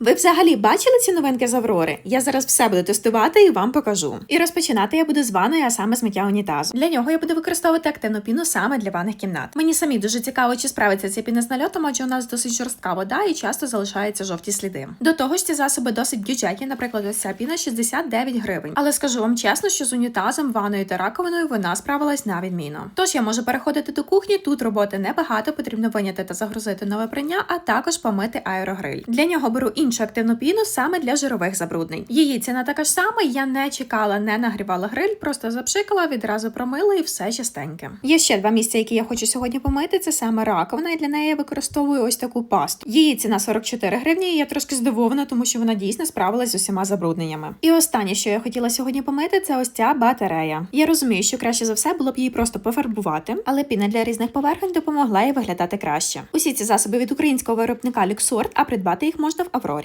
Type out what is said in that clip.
Ви взагалі бачили ці новинки з Аврори? Я зараз все буду тестувати і вам покажу. І розпочинати я буду з ванної, а саме з миття унітазу. Для нього я буду використовувати активну піну саме для ванних кімнат. Мені самі дуже цікаво, чи справиться ця піна з нальотом, адже у нас досить жорстка вода і часто залишаються жовті сліди. До того ж, ці засоби досить бюджетні, наприклад, ось ця піна 69 гривень. Але скажу вам чесно, що з унітазом, ванною та раковиною вона справилась на відміну. Тож я можу переходити до кухні. Тут роботи небагато, потрібно виняти та загрузити нове прання, а також помити аерогриль. Для нього беру іншу активну піну саме для жирових забруднень. Її ціна така ж сама. Я не чекала, не нагрівала гриль, просто запшикала, відразу промила і все чистеньке. Є ще два місця, які я хочу сьогодні помити. Це саме раковина, і для неї я використовую ось таку пасту. Її ціна 44 гривні. і Я трошки здивована, тому що вона дійсно справилась з усіма забрудненнями. І останнє, що я хотіла сьогодні помити, це ось ця батарея. Я розумію, що краще за все було б її просто пофарбувати, але піна для різних поверхень допомогла їй виглядати краще. Усі ці засоби від українського виробника Люксорт, а придбати їх можна в Аврорі.